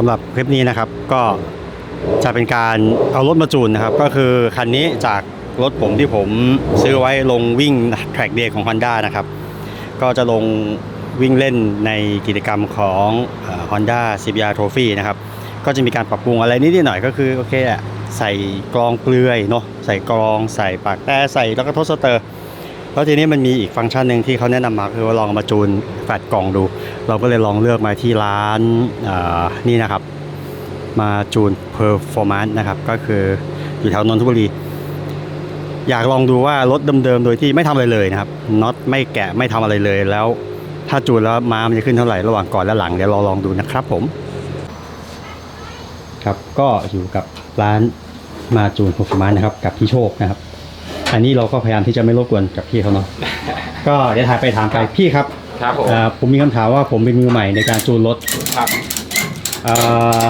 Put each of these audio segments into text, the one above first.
สำหรับคลิปนี้นะครับก็จะเป็นการเอารถมาจูนนะครับ ก็คือคันนี้จากรถผมที่ผมซื้อไว้ลงวิ่ง Track Day ของ Honda นะครับ ก็จะลงวิ่งเล่นในกิจกรรมของเอ่อ Honda CBR Trophy นะครับ ก็จะมีการปรับปรุงอะไรนิดหน่อยก็คือโอเคอะใส่กรองเปลือยเนาะใส่กรองใส่ปากแต่ใส่แล้วก็ทดสเตอร์ แล้วทีนี้มันมีอีกฟังก์ชันหนึ่งที่เขาแนะนำมาคือว่าลองมาจูนแฟลตกล่องดู เราก็เลยลองเลือกมาที่ร้านนี่นะครับ มาจูน Performance นต์นะครับ ก็คืออยู่แถวนนทบุรี อยากลองดูว่ารถเดิมๆโดยที่ไม่ทำอะไรเลยนะครับน็อตไม่แกะไม่ทำอะไรเลยแล้ว ถ้าจูนแล้วม้ามันจะขึ้นเท่าไหร่ระหว่างก่อนและหลังเดี๋ยวเราลองดูนะครับผม ครับก็อยู่กับร้านมาจูน Performance นะครับ กับพี่โชคนะครับ อันนี้เราก็พยายามที่จะไม่รบกวนกับพี่เขาเนาะ ก็เดี๋ยวถ่ายไปถามไปพี่ครับครับผมเอ่อผมมีคำถามว่าผมเป็นมือใหม่ในการจูนรถครับเอ่อ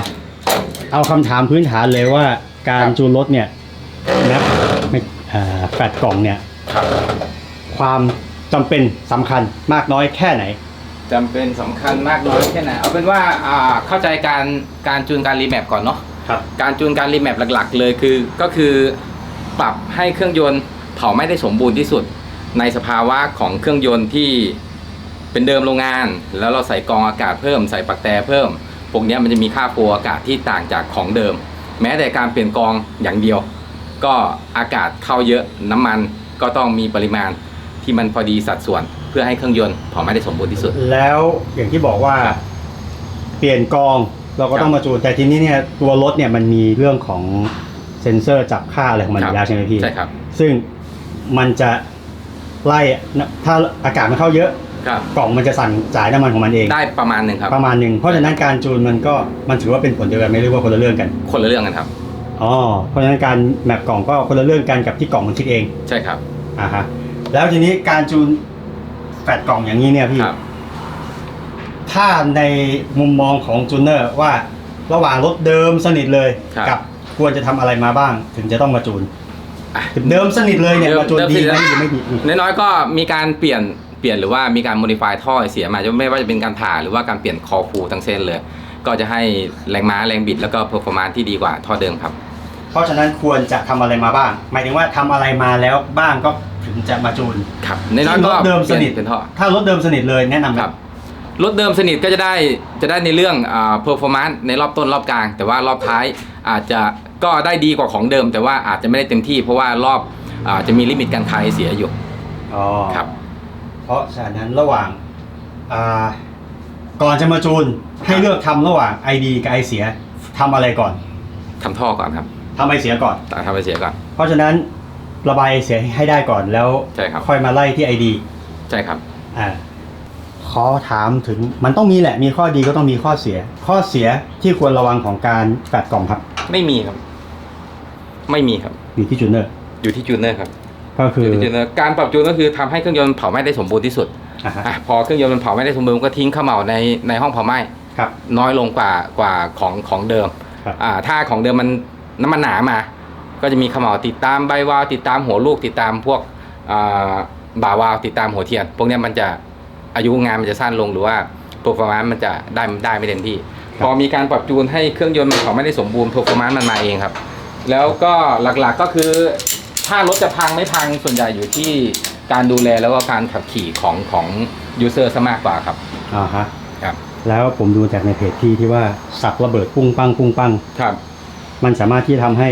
เอาคำถามพื้นฐานเลยว่าการครับจูนรถเนี่ยนะไม่เอ่อแฟดกล่องเนี่ย ครับความจำเป็นสำคัญมากน้อยแค่ไหน จำเป็นสำคัญมากน้อยแค่ไหนเอาเป็นว่าอ่าเข้าใจการการจูนการรีแมปก่อนเนาะครับ การจูนการรีแมปหลัก ๆ เลยคือก็คือ ปรับให้เครื่องยนต์เผาไหม้ได้สมบูรณ์ที่สุด ในสภาวะของเครื่องยนต์ที่เป็นเดิมโรงงาน แล้วเราใส่กรองอากาศเพิ่ม ใส่ปักแต่เพิ่มพวกเนี้ยมันจะมีค่าโฟลอากาศที่ต่างจากของเดิม แม้แต่การเปลี่ยนกรองอย่างเดียว ก็อากาศเข้าเยอะน้ำมันก็ต้องมีปริมาณที่มันพอดีสัดส่วน เพื่อให้เครื่องยนต์เผาไหม้ได้สมบูรณ์ที่สุด แล้วอย่างที่บอกว่าครับเปลี่ยนกองเราก็ครับต้องมาจูนแต่ทีนี้เนี่ยตัวรถเนี่ยมันมีเรื่องของ เซ็นเซอร์จับค่าอะไรของมันอยู่แล้วใช่ไหมพี่ ใช่ครับ ซึ่งมันจะไล่นะถ้าอากาศมันเข้าเยอะครับกล่องมันจะสั่งจ่ายน้ำมันของมันเอง ได้ประมาณหนึ่งครับ ประมาณหนึ่งเพราะฉะนั้นการจูนมันก็มันถือว่าเป็นผลเดียวกันไม่เรียกว่าคนละเรื่องกัน คนละเรื่องกันครับอ๋อเพราะฉะนั้นการแมปกล่องก็คนละเรื่องกันกับที่กล่องมันคิดเอง ใช่ครับอ่าฮะแล้วทีนี้การจูนแฟดกล่องอย่างนี้เนี่ยพี่ครับถ้าในมุมมองของจูเนอร์ว่าระหว่างรถเดิมสนิทเลยครับกับ ควรจะทำอะไรมาบ้าง ถึงจะต้องมาจูนอะ เดิมสนิทเลยเนี่ยเดิมมาจูนเดิมดีสนิทไหมแล้วหรือไม่ดีอืมน้อยๆก็มีการเปลี่ยนเปลี่ยนหรือว่ามีการโมดิฟายท่อเสียมาจะไม่ว่าจะเป็นการผ่าหรือว่าการเปลี่ยนคอฟูทั้งเส้นเลย ก็จะให้แรงม้าแรงบิดแล้วก็เพอร์ฟอร์มานที่ดีกว่าท่อเดิมครับ เพราะฉะนั้นควรจะทำอะไรมาบ้าง หมายถึงว่าทำอะไรมาแล้วบ้างก็ถึงจะมาจูน ครับน้อยๆก็รถเดิมสนิทปลี่ยเป็นท่อ ถ้ารถเดิมสนิทเลยแนะนำไหม ครับรถเดิมสนิทก็จะได้จะได้ในเรื่องอ่าเพอร์ฟอร์มานในรอบต้นรอบกลาง แต่ว่ารอบท้ายอาจจะ ก็ได้ดีกว่าของเดิม แต่ว่าอาจจะไม่ได้เต็มที่ เพราะว่ารอบอาจะมีลิมิตการคายเสียอยู่อ๋อครับ เพราะฉะนั้นระหว่างอ่าก่อนจะมาจูนให้เลือกทำระหว่าง ID กับ i เสียทำอะไรก่อนทำท่อก่อนครับทำ i เสียก่อน ทำไปเสียก่อน เพราะฉะนั้นระบายเสียให้ได้ก่อนแล้วใช่ครับ ค่อยมาไล่ที่ ID ใช่ครับ อ่าขอถามถึงมันต้องมีแหละมีข้อดีก็ต้องมีข้อเสีย ข้อเสียที่ควรระวังของการแปดกล่องครับ ไม่มีครับ ไม่มีครับ อยู่ที่จูเนอร์อยู่ที่จูนเนอร์ครับก็คืออยู่ที่จูนเนอร์การปรับจูนก็คือทำให้เครื่องยนต์เผาไหม้ได้สมบูรณ์ที่สุดอ่าฮะอะพอเครื่องยนต์มันเผาไหม้ได้สมบูรณ์ก็ทิ้งข้าวเหมาในในห้องเผาไหม้ครับ น้อยลงกว่ากว่าของของเดิมครับ อ่าถ้าของเดิมมันน้ำมันหนามา ก็จะมีข้าวเหมาติดตามใบวาล์วติดตามหัวลูกติดตามพวกอ่าบ่าวาล์วติดตามหัวเทียน พวกเนี้ยมันจะอายุงานมันจะสั้นลงหรือว่าเ e อร์ฟอร์มนซ์มันจะได้ได้ไม่เต็มที่ พอมีการปรับจูนให้เครื่องยนต์มันเขาไม่ได้สมบูรณ์ performance มันมาเองครับ แล้วก็หลักๆก็คือ ถ้ารถจะพังไม่พังส่วนใหญ่อยู่ที่การดูแลแล้วก็การขับขี่ของของยูเซอร์ซะมากกว่าครับ อ่าฮะครับ แล้วผมดูจากในเพจที่ที่ว่าสับระเบิดปุ้งปังปุ้งปัง ครับ มันสามารถที่ทำให้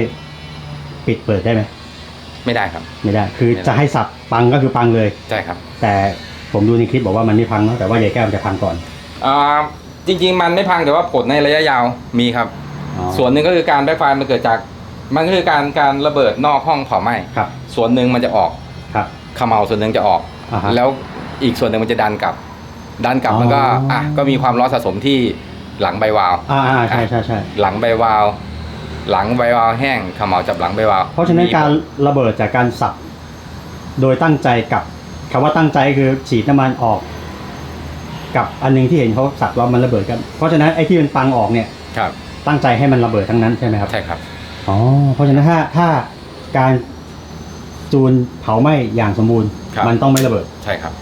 ปิดเปิดได้ไหมไม่ได้ครับ ไม่ได้ คือไม่ได้ จะให้สับปังก็คือปังเลย ใช่ครับ แต่ผมดูในคลิปบอกว่ามันไม่พังเนอะแต่ว่ายายแก้วมันจะพังก่อนอ่าจริง ๆ มันไม่พังแต่ว่าผลในระยะยาวมีครับ อ๋อส่วนหนึ่งก็คือการแบ็คไฟร์มันเกิดจาก มันก็คือการการระเบิดนอกห้องเผาไหม้ครับ ส่วนหนึ่งมันจะออกครับเขมเหลาส่วนหนึ่งจะออก อ่าฮะ แล้วอีกส่วนหนึ่งมันจะดันกลับ ดันกลับอ๋อมันก็อะก็มีความร้อนสะสมที่หลังใบวาล์วอ่าอ่าใช่ใช่ใช่หลังใบวาล์วหลังใบวาล์วแห้งเขมเหลาจับหลังใบวาล์วเพราะฉะนั้นการระเบิดจากการสับ โดยตั้งใจกับคำว่าตั้งใจคือฉีดน้ำมันออก กับอันหนึงที่เห็นเขาสับแล้วมันระเบิดกัน เพราะฉะนั้นไอ้ที่เป็นปังออกเนี่ย ครับตั้งใจให้มันระเบิดทั้งนั้นใช่ไหมครับ ใช่ครับ อ๋อเพราะฉะนั้นถ้าถ้าการจูนเผาไหม้อย่างสมบูรณ์ ครับ มันต้องไม่ระเบิด ใช่ครับ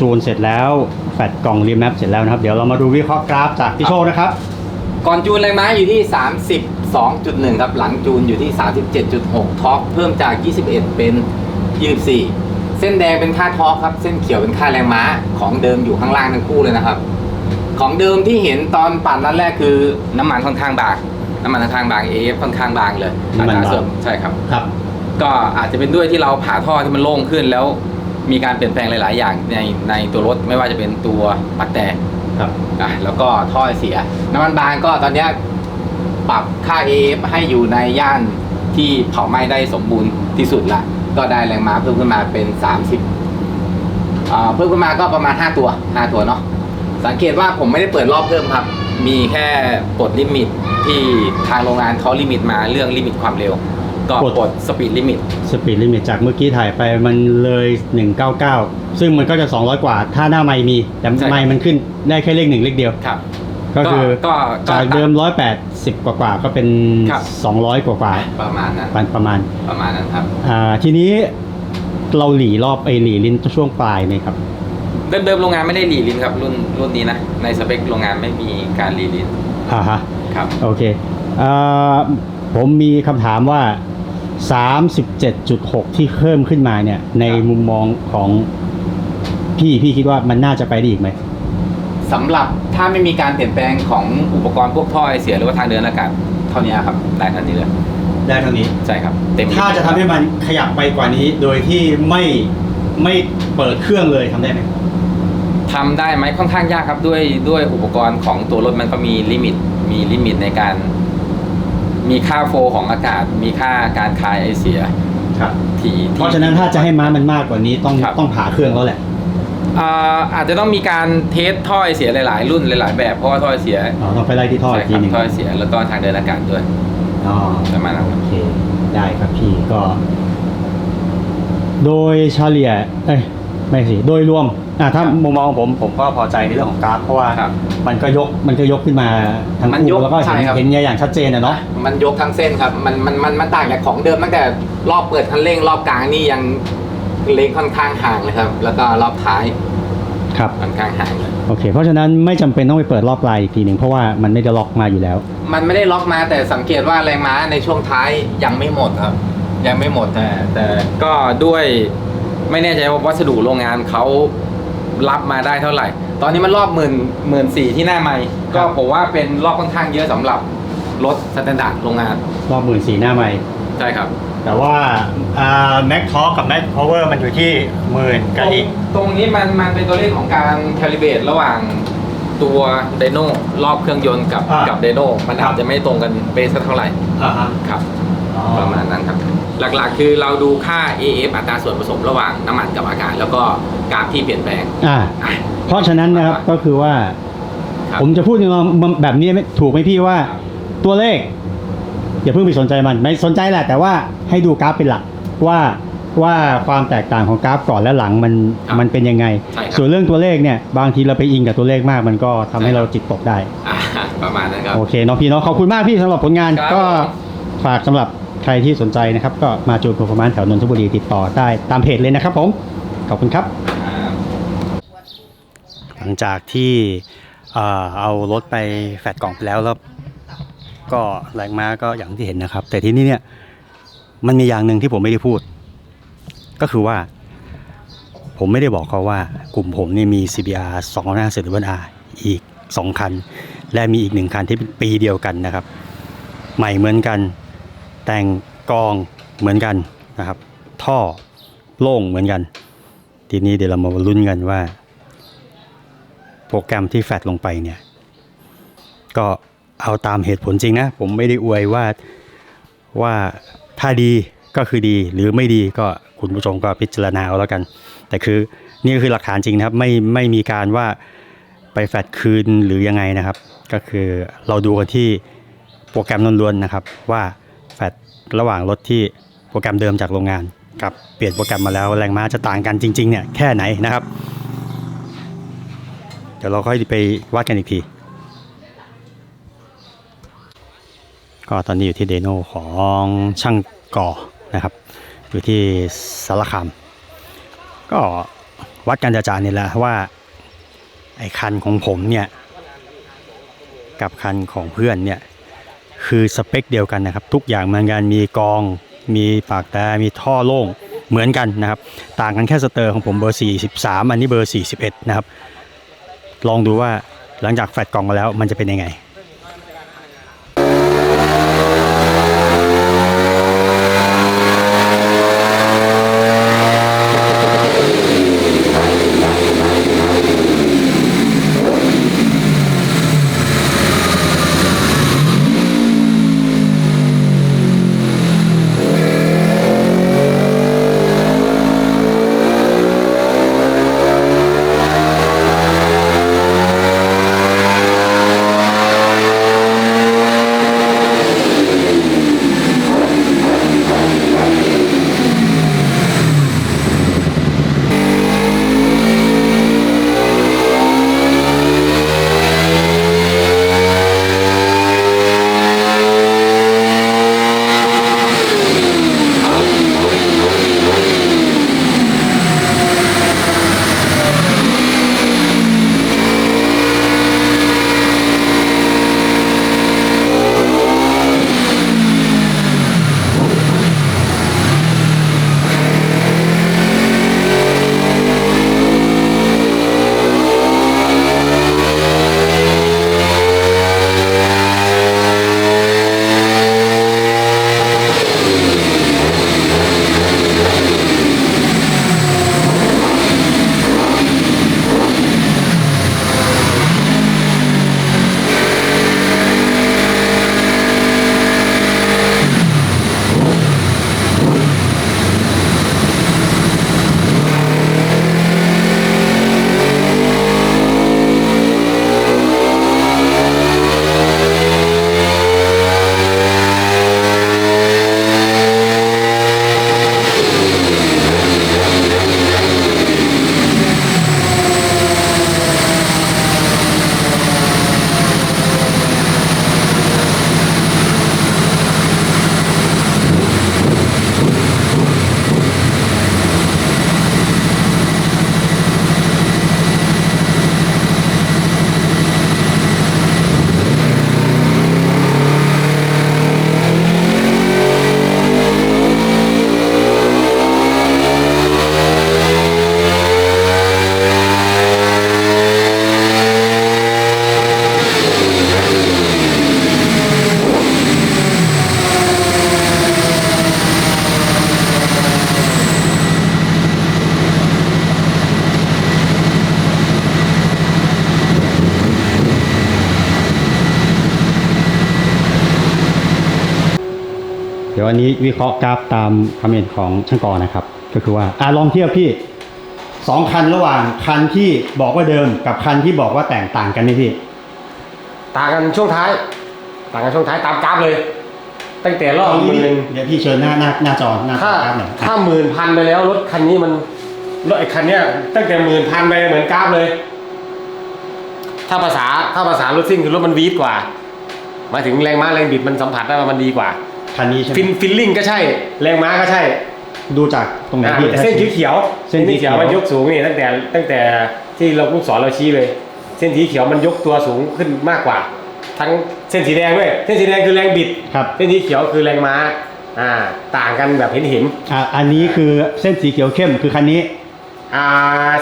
จูนเสร็จแล้วแฟดกล่องรีแมปเสร็จแล้วนะครับ เดี๋ยวเรามาดูวิเคราะห์กราฟจากพี่โชคนะครับ ก่อนจูนแรงม้าอยู่ที่ 32.1 ครับ หลังจูนอยู่ที่ 37.6ทอร์กเพิ่มจาก 21 เป็น 24 เส้นแดงเป็นค่าทอร์กครับ เส้นเขียวเป็นค่าแรงม้าของเดิมอยู่ข้างล่างทั้งคู่เลยนะครับ ของเดิมที่เห็นตอนปั่นนัดแรกคือน้ำมันค่อนข้างบางน้ำมันค่อนข้างบาง AF ค่อนข้างบางเลยน้ำมันบางอัตราส่วนใช่ครับครับ ก็อาจจะเป็นด้วยที่เราผ่าท่อที่มันโล่งขึ้นแล้ว มีการเปลี่ยนแปลงหลาย ๆ อย่างในในตัวรถไม่ว่าจะเป็นตัวปักแต่ครับอะแล้วก็ท่อเสีย น้ำมันบางก็ตอนเนี้ยปรับค่า AF ให้อยู่ในย่านที่เผาไหม้ได้สมบูรณ์ที่สุดละก็ได้แรงม้าเพิ่มขึ้นมาเป็น 30อ่าเพิ่มขึ้นมาก็ประมาณ 5 ตัว 5 ตัวเนาะสังเกตว่าผมไม่ได้เปิดรอบเพิ่มครับ มีแค่ปลดลิมิตที่ทางโรงงานเขาลิมิตมาเรื่องลิมิตความเร็ว ก็ปลดปลดสปีดลิมิต สปีดลิมิตจากเมื่อกี้ถ่ายไปมันเลย 199 ซึ่งมันก็จะ 200 กว่า ถ้าหน้าไมค์มี แต่ใช่ ไมค์มันขึ้นได้แค่เลขหนึ่งเลขเดียว ครับ ก็คือก็ก็จากเดิม 180 กว่ากว่าๆก็เป็น ครับ 200 กว่ากว่าประมาณนั้นๆประมาณประมาณนั้นครับ อ่าทีนี้เราหลีรอบไอหลีลิ้นช่วงปลายไหมครับเดิมๆโรงงานไม่ได้รีลินครับ รุ่นรุ่นนี้นะ ในสเปคโรงงานไม่มีการรีลินอ่าฮะ ครับ โอเคเอ่อผมมีคำถามว่า 37.6 ที่เพิ่มขึ้นมาเนี่ย ในครับมุมมองของพี่พี่คิดว่ามันน่าจะไปได้อีกไหมสำหรับถ้าไม่มีการเปลี่ยนแปลงของอุปกรณ์พวกท่อไอเสียหรือว่าทางเดินอากาศเท่านี้ครับได้เท่านี้เลยได้เท่านี้ ใช่ครับ เต็มถ้าจะทำให้มันขยับไปกว่านี้ โดยที่ไม่ไม่เปิดเครื่องเลยทำได้ไหมทำได้ไหมค่อนข้างยากครับด้วยด้วยอุปกรณ์ของตัวรถมันก็มีลิมิตมีลิมิตในการ มีค่าโฟลของอากาศ มีค่าการคายไอเสียครับ ที่ที่เพราะฉะนั้นถ้าจะให้ม้ามันมากกว่านี้ต้องครับ ต้องผ่าเครื่องแล้วแหละ อ่าอาจจะต้องมีการเทสท่อไอเสียหลาย ๆ รุ่นหลาย ๆ แบบเพราะว่าท่อไอเสียอ๋อต้องไปไล่ที่ท่ออีใช่กทีครับหนึ่งท่อไอเสียแล้วก็ทางเดินอากาศด้วยอ๋อประมาณนั้นครับ โอเค ได้ครับพี่ก็ โดยเฉลี่ย เอ้ย ไม่สิ โดยรวม อะถ้าครับมุมมองของผมผมก็พอใจในเรื่องของกราฟเพราะว่าครับมันก็ยกมันก็ยกขึ้นมาทั้งมันยคู่กแล้วก็ใช่เห็นครับ เห็นอย่างชัดเจนนะเนาะ มันยกทั้งเส้นครับ มันมันมันมันต่างจากของเดิมตั้งแต่รอบเปิดคันเร่งรอบกลางนี่ยังเล็กค่อนข้างห่างเลยครับ แล้วก็รอบท้ายครับ ค่อนข้างห่างเลย โอเค เพราะฉะนั้นไม่จำเป็นต้องไปเปิดรอบปลายอีกทีหนึ่งเพราะว่ามันไม่ได้ล็อกมาอยู่แล้ว มันไม่ได้ล็อกมาแต่สังเกตว่าแรงม้าในช่วงท้ายยังไม่หมดครับ ยังไม่หมดแต่แต่ก็ด้วยไม่แน่ใจว่าวัสดุโรงงานเขา รับมาได้เท่าไหร่ ตอนนี้มันรอบหมื่นหมื่นสี่ที่หน้าไม่ก็ครับผมว่าเป็นรอบค่อนข้างเยอะสำหรับรถสแตนดาร์ดโรงงานรอบหมื่นสี่หน้าใหม่ใช่ครับ แต่ว่าอ่าแม็กทอกับแม็กพาวเวอร์มันอยู่ที่หมื่นกับอีก ตรงนี้มันมันเป็นตัวเลขของการแคลิเบรตระหว่างตัวไดโนรอบเครื่องยนต์กับอ่ากั กับไดโนมันครัอาบจจะไม่ตรงกันเป๊ะสักเท่าไหร่อ่าฮะครับ ประมาณนั้นครับ หลักๆ คือเราดูค่า AF อัตราส่วนผสมระหว่างน้ำมันกับอากาศแล้วก็กราฟที่เปลี่ยนแปลง อ่าอะเพราะฉะนั้นนะครับก็คือว่า ครับ ผมจะพูดในแบบนี้ไม่ถูกไหมพี่ว่า ตัวเลข อย่าเพิ่งไปสนใจมัน ไม่สนใจแหละ แต่ว่าให้ดูกราฟเป็นหลักว่าว่าความแตกต่างของกราฟก่อนและหลังมันครับมันเป็นยังไง ใช่ครับ ส่วนเรื่องตัวเลขเนี่ยบางทีเราไปอิงกับตัวเลขมาก มันก็ทำให้ใช่ครับเราจิตตกได้ อะประมาณนั้นครับ โอเคเนาะพี่เนาะขอบคุณมากพี่สำหรับผลงานครับ ก็ฝากสำหรับใค รที่สนใจนะครับ ก็มาจูนโปรแกรมแถวนนทบุรีติดต่อได้ตามเพจเลยนะครับผม ขอบคุณครับ หลังจากที่เอ่อเอารถไปแฟดกล่องไปแล้วแล้ว ก็แรงม้าก็อย่างที่เห็นนะครับ แต่ที่นี่เนี่ยมันมีอย่างหนึ่งที่ผมไม่ได้พูด ก็คือว่า ผมไม่ได้บอกเขาว่ากลุ่มผมเนี่ยมี CBR 2 5 7 R อีก 2 คัน และมีอีกหนึ่งคันที่เป็นปีเดียวกันนะครับ ใหม่เหมือนกัน แต่งกรองเหมือนกันนะครับ ท่อโล่งเหมือนกัน ทีนี้เดี๋ยวเรามาลุ้นกันว่า โปรแกรมที่แฟดลงไปเนี่ย ก็เอาตามเหตุผลจริงนะ ผมไม่ได้อวยว่าว่าถ้าดีก็คือดีหรือไม่ดีก็คุณผู้ชมก็พิจารณาเอาแล้วกัน แต่คือนี่ก็คือหลักฐานจริงนะครับ ไม่ไม่มีการว่าไปแฟดคืนหรือยังไงนะครับ ก็คือเราดูกันที่โปรแกรมล้วนๆนะครับว่า แฟดระหว่างรถที่โปรแกรมเดิมจากโรงงาน กับเปลี่ยนโปรแกรมมาแล้วแรงม้าจะต่างกันจริงๆเนี่ยแค่ไหนนะครับ เดี๋ยวเราค่อยไปวัดกันอีกที ก็ตอนนี้อยู่ที่เดโนของช่างก่อนะครับ อยู่ที่สารคามก็วัดกันจะจาเนี่ยแหละว่าไอ้คันของผมเนี่ยกับคันของเพื่อนเนี่ย คือสเปคเดียวกันนะครับ ทุกอย่างเหมือนกันมีกอง มีปากแต่มีท่อโล่งเหมือนกันนะครับ ต่างกันแค่สเตอร์ของผมเบอร์ 43 อันนี้เบอร์ 41 นะครับ ลองดูว่าหลังจากแฟดกล่องมาแล้วมันจะเป็นยังไง วอันนี้วิเคราะห์กราฟตามความเห็นของช่างกรนะครับ ก็คือว่าอะลองเทียบพี่สองคันระหว่างคันที่บอกว่าเดิมกับคันที่บอกว่าแตกต่างกันนี่พี่ ต่างกันช่วงท้าย ต่างกันช่วงท้ายตามกราฟเลย ตั้งแต่รอบหมื่นเดี๋ยวพี่เชิญหน้าหน้าหน้าจอหน้าถ้ากราฟหน่อยถ้าหมื่นพันไปแล้วรถคันนี้มันรถไอ้คันเนี้ยตั้งแต่หมื่นพันไปเหมือนกราฟเลย ถ้าภาษาถ้าภาษารถซิ่งคือรถมันวีดกว่าหมายถึงแรงม้าแรงบิดมันสัมผัสได้ว่ามันดีกว่า คันนี้ใช่ไหมฟินฟิลลิ่งก็ใช่ แรงม้าก็ใช่ดูจากตรงไหนอ่าพี่แต่เส้นสีเขียวเส้นสีเขียวมันยกสูงนี่ตั้งแต่ตั้งแต่ที่เราลูกศรเราชี้เลย เส้นสีเขียวมันยกตัวสูงขึ้นมากกว่า ทั้งเส้นสีแดงด้วยเส้นสีแดงคือแรงบิด ครับเส้นสีเขียวคือแรงม้าอ่าต่างกันแบบเห็นเห็นอะอันนี้คือเส้นสีเขียวเข้มคือคันนี้ ๆอ่า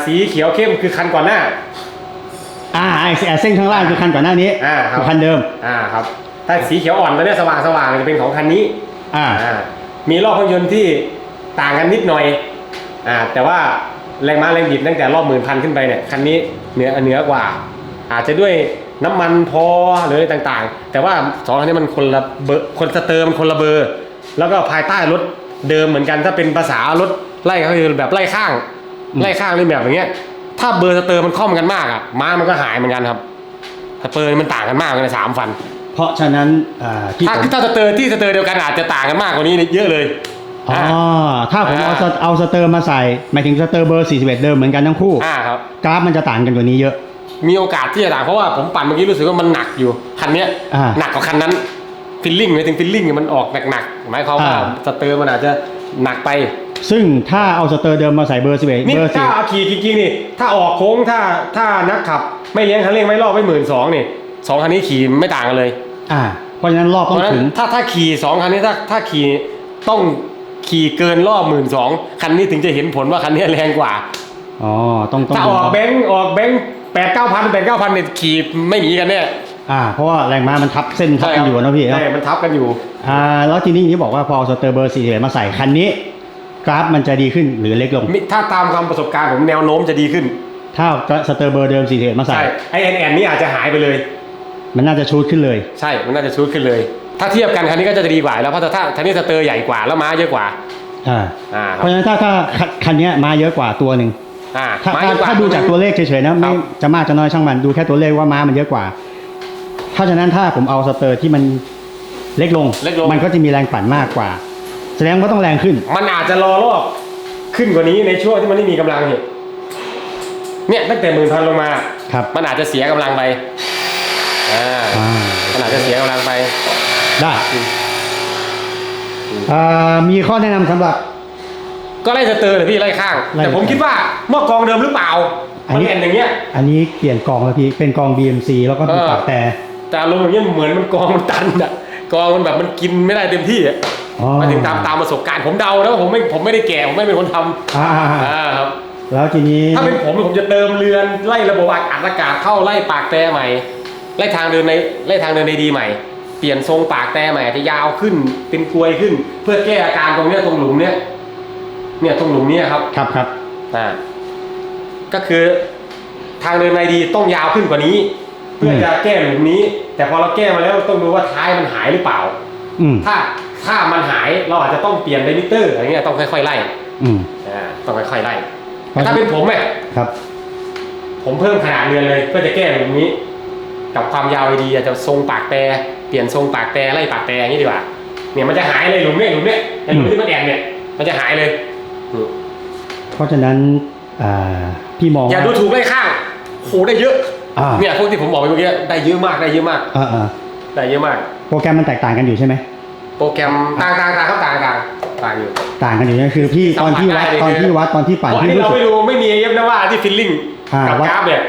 สีเขียวเข้มคือคันก่อนหน้า อ่าไอ้เส้นข้างล่างคือคันก่อนหน้านี้อ่าครับ คือคันเดิม อ่าครับ ถ้าสีเขียวอ่อนตัวเนี้ยสว่างสว่างๆจะเป็นของคันนี้อ่า อ่ามีรอบเครื่องยนต์ที่ต่างกันนิดหน่อยอ่าแต่ว่าแรงม้าแรงบิดตั้งแต่รอบหมื่นพันขึ้นไปเนี่ยคันนี้เหนือเหนือกว่า อาจจะด้วยน้ำมันพอหรืออะไรต่างๆ แต่ว่าสองคันนี้มันคนละเบอร์คนสเตอร์มันคนละเบอร์ แล้วก็ภายใต้รถเดิมเหมือนกันถ้าเป็นภาษารถไล่ก็คือแบบไล่ข้างอืมไล่ข้างเลยแบบอย่างเงี้ย ถ้าเบอร์สเตอร์มันค่อมกันมากอะม้ามันก็หายเหมือนกันครับสเตอร์มันต่างกันมากเลยสามฟัน เพราะฉะนั้นอ่าที่ถ้าผมถ้าสเตอร์ที่สเตอร์เดียวกันอาจจะต่างกันมากกว่านี้เยอะเลยอ๋อถ้าผมเอาสเตเอาสเตอร์มาใส่หมายถึงสเตอร์เบอร์ 41 เดิมเหมือนกันทั้งคู่อ่าครับกราฟมันจะต่างกันกว่านี้เยอะ มีโอกาสที่จะต่างเพราะว่าผมปั่นเมื่อกี้รู้สึกว่ามันหนักอยู่คันเนี้ยอ่าหนักกว่าคันนั้นฟิลลิ่งหมายถึงฟิลลิ่งมันออกหนักๆหมายความว่าอ่าสเตอร์มันอาจจะหนักไป ซึ่งถ้าเอาสเตอร์เดิมมาใส่เบอร์11นี่เบอร์ถ้า10เอาขี่จริงๆนี่ถ้าออกโค้งถ้าถ้านักขับ ไม่เลี้ยงคันเร่งไม่รอบไม่หมื่นสองนี่สองคันนี้ขี่ไม่ต่างกันเลย อ่าเพราะฉะนั้นรอบเพต้องราะฉะนั้ถึนงถ้าถ้าขี่สองคันนี้ถ้าถ้าขี่ต้องขี่เกินรอบหมื่นสองคันนี้ถึงจะเห็นผลว่าคันนี้แรงกว่า อ๋อ ต้องต้องถ้าออกแบงค์ออกแบงค์แปดเก้าพันแปดเก้าพันเนี่ยขี่ไม่หนีกันแน่อ่า เพราะว่าแรงม้ามันทับเส้นทับกันอยู่นะพี่เนอะใช่มันทับกันอยู่ อ่า แล้วทีนี้อย่างที่บอกว่าพอเอาสเตอร์เบอร์41มาใส่คันนี้ กราฟมันจะดีขึ้นหรือเล็กลง มิถ้าตามความประสบการณ์ผมแนวโน้มจะดีขึ้นถ้าสเตอร์เบอร์เดิม41มาใส่ใช่ไอแอนแอนนี่อาจจะหายไปเลย มันน่าจะชูดขึ้นเลย ใช่มันน่าจะชูดขึ้นเลย ถ้าเทียบกันคันนี้ก็จะดีกว่าแล้วเพราะถ้าคันนี้สเตอร์ใหญ่กว่าแล้วม้าเยอะกว่าอ่าอ่าเพราะฉะนั้นถ้าถ้าคันคันเนี้ยมาเยอะกว่าตัวหนึ่งอ่าถ้าม้ถ้าเยอะกว่ถ้าดูจากตัวเลขเฉยๆนะไม่ครับจะมากจะน้อยช่างมันดูแค่ตัวเลขว่าม้ามันเยอะกว่า เพราะฉะนั้นถ้าผมเอาสเตอร์ที่มันเล็กลงเล็กลง มันก็จะมีแรงปั่นมากกว่า แสดงว่าต้องแรงขึ้น มันอาจจะรอรอบขึ้นกว่านี้ในช่วงที่มันไม่มีกำลังเนี่ยเนี่ยตั้งแต่หมื่นพันลงมาครับมันอาจจะเสียกำลังไป อ่าอ่ามันอาจจะเสียกำลังไป ได้อ่ามีข้อแนะนำสำหรับ ก็ไล่สเตอร์เลยพี่ไล่ข้าง ไล่แต่ผมคิดว่าหม้อกองเดิมหรือเปล่าอันมันนี้แอนอย่างเงี้ย อันนี้เปลี่ยนกองแล้วพี่เป็นกอง BMC แล้วก็มีเออ ปากแต่แต่อารมณ์อย่างเงี้ยเหมือนมันกองมันตันอะกองมันแบบมันกินไม่ได้เต็มที่อะอ๋อมาถึงตามตามประสบการณ์ผมเดานะว่าผมไม่ผมไม่ได้แก่ผมไม่เป็นคนทำอ่าอ่าอ่าอ่าครับแล้วทีนี้ ถ้าเป็นผมผมจะเติมเรือนไล่ระบบอัดอากาศเข้าไล่ปากแต่ใหม่ ไล่ทางเดินในไล่ทางเดินในดีใหม่ เปลี่ยนทรงปากแต่ใหม่อาจจะยาวขึ้นเป็นกลวยขึ้น เพื่อแก้อาการตรงเนี้ยตรงหลุมเนี้ยเนี่ยตรงหลุมเนี้ยครับครับครับอ่าก็คือทางเดินในดีต้องยาวขึ้นกว่านี้ เพื่อจะแก้หลุมนี้ แต่พอเราแก้มาแล้วต้องดูว่าท้ายมันหายหรือเปล่า อืมถ้าถ้ามันหายเราอาจจะต้องเปลี่ยนไดมิเตอร์อะไรเงี้ยต้องค่อยๆไล่อืมอ่าต้องค่อยๆไล่เพแต่ราะถ้าเป็นผมเนี่ยครับ ผมเพิ่มขนาดเรือนเลยเพื่อจะแก้ตรงนี้ กับความยาวดีอาจจะทรงปากแต่เปลี่ยนทรงปากแต่ไล่ปากแต่อย่างนี้ดีกว่าเนี่ยมันจะหายเลยหลุมเนี่ยหลุมเนี่ยไอ้หลุมที่มันแอนเนี่ย มันจะหายเลยอืมเพราะฉะนั้นอ่าพี่มองอย่าดูว่าถูกไล่ข้างโหได้เยอะอ่าเนี่ยพวกที่ผมบอกไปเมื่อกี้ได้เยอะมากได้เยอะมากอ่าอ่าได้เยอะมาก โปรแกรมมันแตกต่างกันอยู่ใช่ไหมโปรแกรมต่างต่างต่างครับต่างต่างต่างอยู่ต่างกันอยู่นะคือพี่ตอนที่วัดสัมผัสได้เลยตอนที่วัดตอนที่ปั่นเพราะอันพี่นี้รู้เราสึกไม่ดูไม่มีเอฟนะว่าที่ฟิลลิ่งอ่ากับว่ากราฟเนี่ย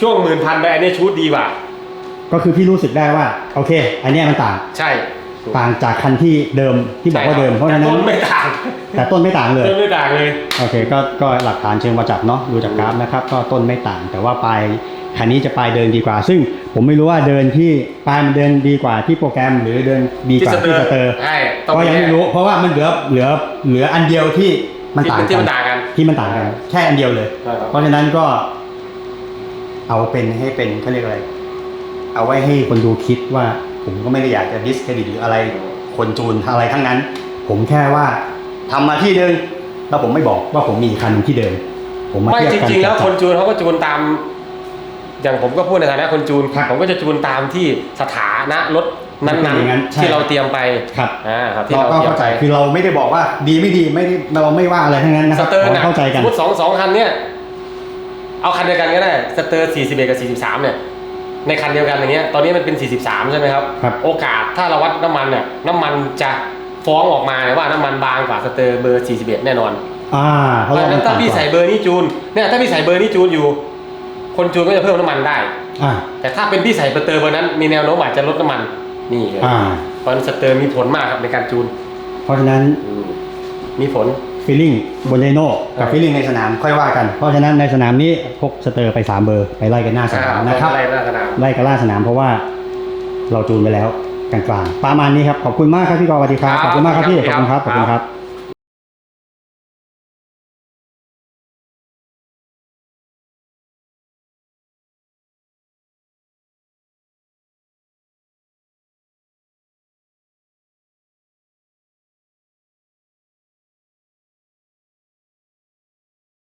ช่วงหมื่นพันไปอันนี้ชูดดีกว่า ก็คือพี่รู้สึกได้ว่า โอเค อันเนี้ยมันต่าง ใช่ต่างจากคันที่เดิมที่บอกว่าเดิมเพราะฉะนั้นต้นไม่ต่างแต่ต้นไม่ต่างเลย ต้นไม่ต่างเลย โอเคก็ก็หลักฐานเชิงประจักษ์เนาะดูจากกราฟนะครับ ก็ต้นไม่ต่าง แต่ว่าปลายคันนี้จะปลายเดินดีกว่า ซึ่งผมไม่รู้ว่าเดินที่ปลายมันเดินดีกว่าที่โปรแกรมหรือเดินดีกว่าที่สเตอร์ใช่ต้องก็ยังไม่รู้ เพราะว่ามันเหลือเหลือเหลืออันเดียวที่มันที่ต่างที่กัมันนต่างกันที่มันต่างกัน แค่อันเดียวเลยใช่ครับเพราะฉะนั้นก็ เอาเป็นให้เป็นเขาเรียกอะไร เอาไว้ให้คนดูคิดว่า ผมก็ไม่ได้อยากจะดิสเครดิตหรืออะไรคนจูนอะไรทั้งนั้น ผมแค่ว่าทำมาที่เดิมแล้วผมไม่บอกว่าผมมีอีกคันหนึ่งที่เดิม ผมมาไม่เทียบจกันริงๆ แล้วจับคนจูนเขาก็จูนตาม อย่างผมก็พูดในฐานะคนจูนครับผมก็จะจูนตามที่สถานะรถนั้เป็นอย่างนั้นนใช่ๆที่เราเตรียมไปครับ อ่าครับที่เราเราก็เตรียมเข้าใจไปคือเราไม่ได้บอกว่าดีไม่ดีไม่ได้เราไม่ว่าอะไรทั้งนั้นนะคสรับเตอร์ขอน่ะเข้าใจกัน สมมติสองสองคันเนี้ยเอาคันเดียวกันก็ได้สเตอร์41กับ43เนี่ย ในคันเดียวกันอย่างเงี้ยตอนนี้มันเป็น 43 ใช่ไหมครับ ครับ โอกาสถ้าเราวัดน้ำมันเนี่ยน้ำมันจะฟ้องออกมาเนี่ยว่าน้ำมันบางกว่าสเตอร์เบอร์ 41 แน่นอนอ่าเพเพราะราะเราฉะนั้นถ้าพี่ใส่เบอร์นี้จูนเนี่ยถ้าพี่ใส่เบอร์นี้จูนอยู่ คนจูนก็จะเพิ่มน้ำมันได้ อ่าแต่ถ้าเป็นพี่ใส่สเตอร์เบอร์นั้นมีแนวโน้มอาจจะลดน้ำมันนี่เลยอ่า เพราะฉะนั้นสเตอร์มีผลมากครับในการจูนเพราะฉะนั้นอืมมีผล ฟีลลิ่งบนไดโน่กับใช่ฟีลลิ่งในสนามค่อยว่ากัน เพราะฉะนั้นในสนามนี้พกสเตอร์ไป 3 เบอร์ไปไล่กันหน้าสนามนะครับอะไรลักษณะไล่กันล่าสนามเพราะว่าเราจูนไปแล้วกลางๆประมาณนี้ครับขอบคุณมากครับพี่กอสวัสดีครับครับขอบคุณมากครับพี่คขรัอบบคุณครับขอบคุณครับ